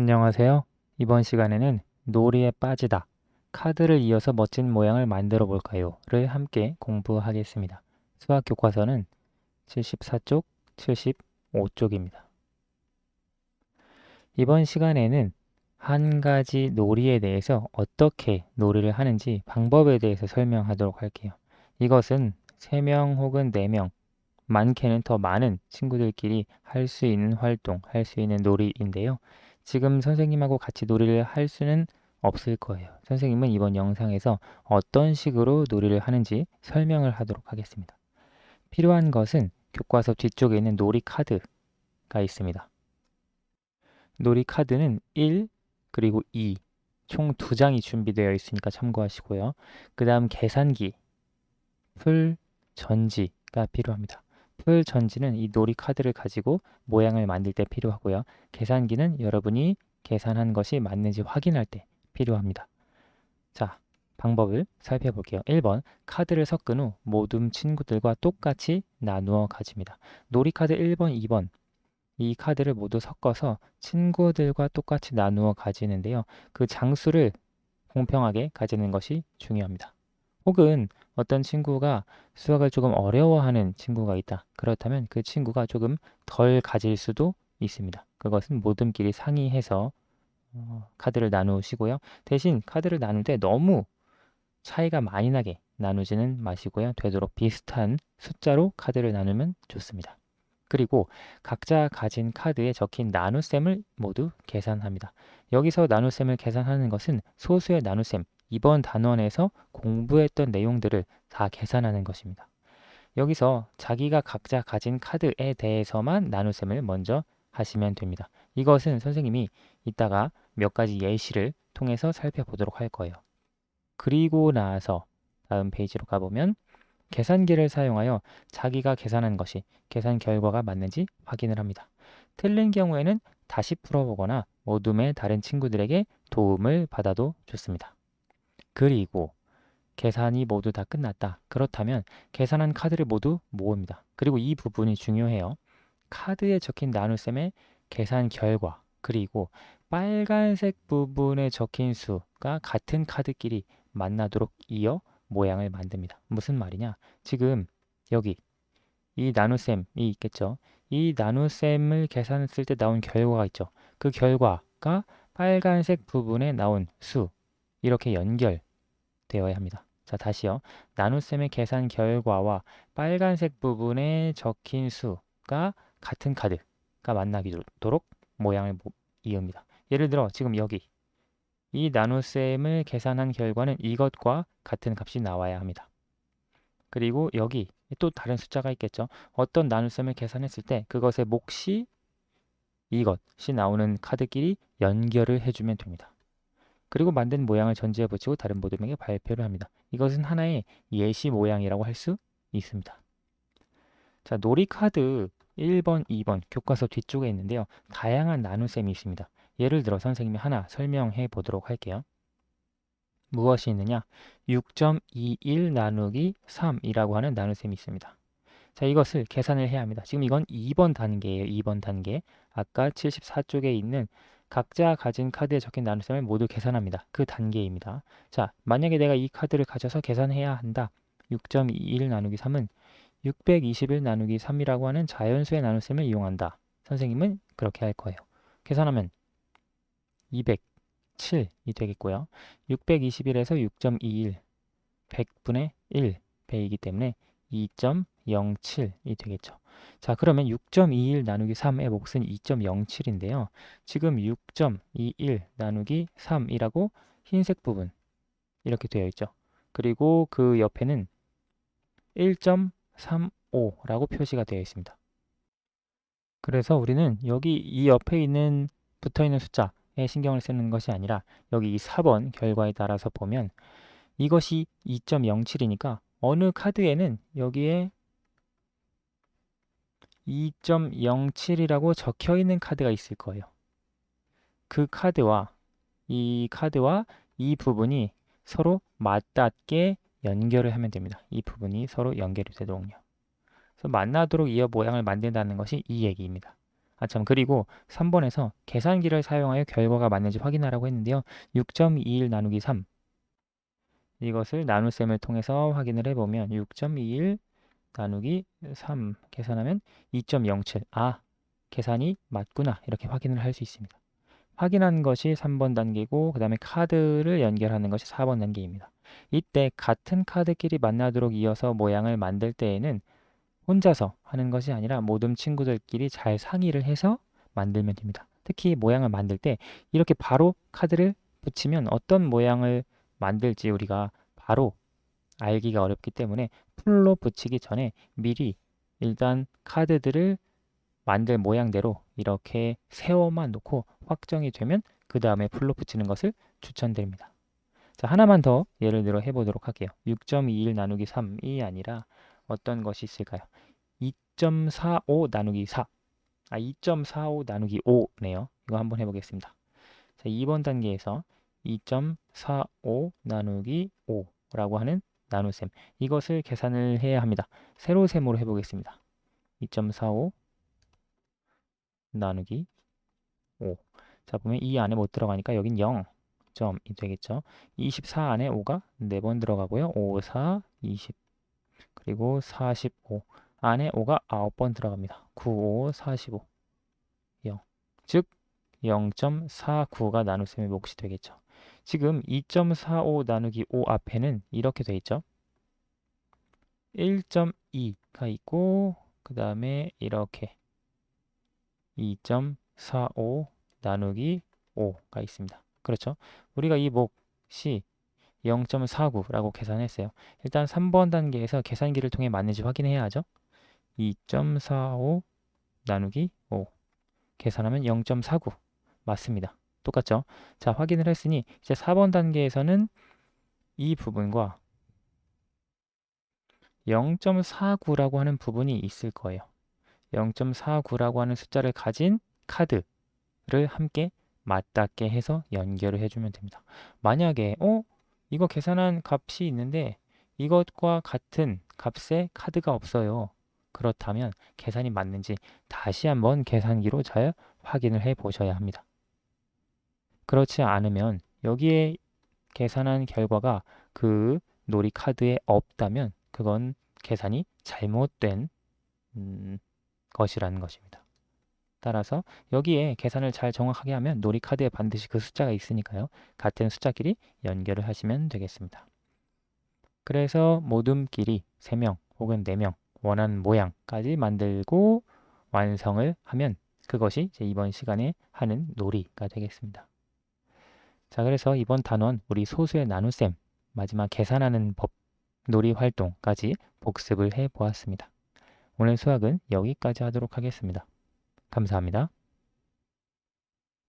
안녕하세요. 이번 시간에는 놀이에 빠지다, 카드를 이어서 멋진 모양을 만들어 볼까요?를 함께 공부하겠습니다. 수학 교과서는 74쪽, 75쪽입니다. 이번 시간에는 한 가지 놀이에 대해서 어떻게 놀이를 하는지 방법에 대해서 설명하도록 할게요. 이것은 3명 혹은 4명, 많게는 더 많은 친구들끼리 할 수 있는 활동, 할 수 있는 놀이인데요. 지금 선생님하고 같이 놀이를 할 수는 없을 거예요. 선생님은 이번 영상에서 어떤 식으로 놀이를 하는지 설명을 하도록 하겠습니다. 필요한 것은 교과서 뒤쪽에 있는 놀이 카드가 있습니다. 놀이 카드는 1 그리고 2 총 두 장이 준비되어 있으니까 참고하시고요. 그 다음 계산기, 풀, 전지가 필요합니다. 풀 전지는 이 놀이 카드를 가지고 모양을 만들 때 필요하고요. 계산기는 여러분이 계산한 것이 맞는지 확인할 때 필요합니다. 자, 방법을 살펴볼게요. 1번, 카드를 섞은 후 모든 친구들과 똑같이 나누어 가집니다. 놀이 카드 1번, 2번 이 카드를 모두 섞어서 친구들과 똑같이 나누어 가지는데요. 그 장수를 공평하게 가지는 것이 중요합니다. 혹은 어떤 친구가 수학을 조금 어려워하는 친구가 있다. 그렇다면 그 친구가 조금 덜 가질 수도 있습니다. 그것은 모둠끼리 상의해서 어, 카드를 나누시고요. 대신 카드를 나눌 때 너무 차이가 많이 나게 나누지는 마시고요. 되도록 비슷한 숫자로 카드를 나누면 좋습니다. 그리고 각자 가진 카드에 적힌 나눗셈을 모두 계산합니다. 여기서 나눗셈을 계산하는 것은 소수의 나눗셈, 이번 단원에서 공부했던 내용들을 다 계산하는 것입니다. 여기서 자기가 각자 가진 카드에 대해서만 나눗셈을 먼저 하시면 됩니다. 이것은 선생님이 이따가 몇 가지 예시를 통해서 살펴보도록 할 거예요. 그리고 나서 다음 페이지로 가보면 계산기를 사용하여 자기가 계산한 것이 계산 결과가 맞는지 확인을 합니다. 틀린 경우에는 다시 풀어보거나 모둠의 다른 친구들에게 도움을 받아도 좋습니다. 그리고 계산이 모두 다 끝났다. 그렇다면 계산한 카드를 모두 모읍니다. 그리고 이 부분이 중요해요. 카드에 적힌 나눗셈의 계산 결과 그리고 빨간색 부분에 적힌 수가 같은 카드끼리 만나도록 이어 모양을 만듭니다. 무슨 말이냐? 지금 여기 이 나눗셈이 있겠죠. 이 나눗셈을 계산했을 때 나온 결과가 있죠. 그 결과가 빨간색 부분에 나온 수 이렇게 연결 되어야 합니다. 자, 다시요. 나눗셈의 계산 결과와 빨간색 부분에 적힌 수가 같은 카드가 만나도록 모양을 이읍니다. 예를 들어 지금 여기 이 나눗셈을 계산한 결과는 이것과 같은 값이 나와야 합니다. 그리고 여기 또 다른 숫자가 있겠죠. 어떤 나눗셈을 계산했을 때 그것의 몫이 이것이 나오는 카드끼리 연결을 해주면 됩니다. 그리고 만든 모양을 전지에 붙이고 다른 모둠에게 발표를 합니다. 이것은 하나의 예시 모양이라고 할 수 있습니다. 자, 놀이카드 1번, 2번 교과서 뒤쪽에 있는데요. 다양한 나눗셈이 있습니다. 예를 들어 선생님이 하나 설명해 보도록 할게요. 무엇이 있느냐? 6.21 나누기 3이라고 하는 나눗셈이 있습니다. 자, 이것을 계산을 해야 합니다. 지금 이건 2번 단계예요. 2번 단계. 아까 74쪽에 있는 각자 가진 카드에 적힌 나눗셈을 모두 계산합니다. 그 단계입니다. 자, 만약에 내가 이 카드를 가져서 계산해야 한다. 6.21 나누기 3은 621 나누기 3이라고 하는 자연수의 나눗셈을 이용한다. 선생님은 그렇게 할 거예요. 계산하면 207이 되겠고요. 621에서 6.21 100분의 1 배이기 때문에 2.07이 되겠죠. 자, 그러면 6.21 나누기 3의 몫은 2.07인데요. 지금 6.21 나누기 3이라고 흰색 부분 이렇게 되어 있죠. 그리고 그 옆에는 1.35라고 표시가 되어 있습니다. 그래서 우리는 여기 이 옆에 있는 붙어 있는 숫자에 신경을 쓰는 것이 아니라 여기 이 4번 결과에 따라서 보면 이것이 2.07이니까 어느 카드에는 여기에 2.07이라고 적혀 있는 카드가 있을 거예요. 그 카드와 이 카드와 이 부분이 서로 맞닿게 연결을 하면 됩니다. 이 부분이 서로 연결이 되도록요. 그래서 만나도록 이어 모양을 만든다는 것이 이 얘기입니다. 아 참 그리고 3번에서 계산기를 사용하여 결과가 맞는지 확인하라고 했는데요. 6.21 나누기 3 이것을 나눗셈을 통해서 확인을 해보면 6.21 나누기 3 계산하면 2.07 아 계산이 맞구나 이렇게 확인을 할 수 있습니다. 확인한 것이 3번 단계고 그 다음에 카드를 연결하는 것이 4번 단계입니다. 이때 같은 카드끼리 만나도록 이어서 모양을 만들 때에는 혼자서 하는 것이 아니라 모든 친구들끼리 잘 상의를 해서 만들면 됩니다. 특히 모양을 만들 때 이렇게 바로 카드를 붙이면 어떤 모양을 만들지 우리가 바로 알기가 어렵기 때문에 풀로 붙이기 전에 미리 일단 카드들을 만들 모양대로 이렇게 세워만 놓고 확정이 되면 그 다음에 풀로 붙이는 것을 추천드립니다. 자, 하나만 더 예를 들어 해보도록 할게요. 6.21 나누기 3이 아니라 어떤 것이 있을까요? 2.45 나누기 4. 아, 2.45 나누기 5네요. 이거 한번 해보겠습니다. 자, 2번 단계에서 2.45 나누기 5라고 하는 나눗셈. 이것을 계산을 해야 합니다. 세로셈으로 해보겠습니다. 2.45 나누기 5. 자, 보면 이 안에 못 들어가니까 여긴 0점이 되겠죠. 24 안에 5가 4번 들어가고요. 5, 4, 20. 그리고 45. 안에 5가 9번 들어갑니다. 9, 5, 45. 0. 즉 0.49가 나눗셈의 몫이 되겠죠. 지금 2.45 나누기 5 앞에는 이렇게 돼 있죠. 1.2가 있고 그 다음에 이렇게 2.45 나누기 5가 있습니다. 그렇죠? 우리가 이 몫이 0.49라고 계산했어요. 일단 3번 단계에서 계산기를 통해 맞는지 확인해야 하죠. 2.45 나누기 5 계산하면 0.49 맞습니다. 똑같죠? 자, 확인을 했으니 이제 4번 단계에서는 이 부분과 0.49라고 하는 부분이 있을 거예요. 0.49라고 하는 숫자를 가진 카드를 함께 맞닿게 해서 연결을 해주면 됩니다. 만약에 어? 이거 계산한 값이 있는데 이것과 같은 값의 카드가 없어요. 그렇다면 계산이 맞는지 다시 한번 계산기로 잘 확인을 해 보셔야 합니다. 그렇지 않으면 여기에 계산한 결과가 그 놀이 카드에 없다면 그건 계산이 잘못된 음, 것이라는 것입니다. 따라서 여기에 계산을 잘 정확하게 하면 놀이 카드에 반드시 그 숫자가 있으니까요. 같은 숫자끼리 연결을 하시면 되겠습니다. 그래서 모둠끼리 3명 혹은 4명 원하는 모양까지 만들고 완성을 하면 그것이 이번 시간에 하는 놀이가 되겠습니다. 자, 그래서 이번 단원 우리 소수의 나눗셈 마지막 계산하는 법 놀이 활동까지 복습을 해 보았습니다. 오늘 수학은 여기까지 하도록 하겠습니다. 감사합니다.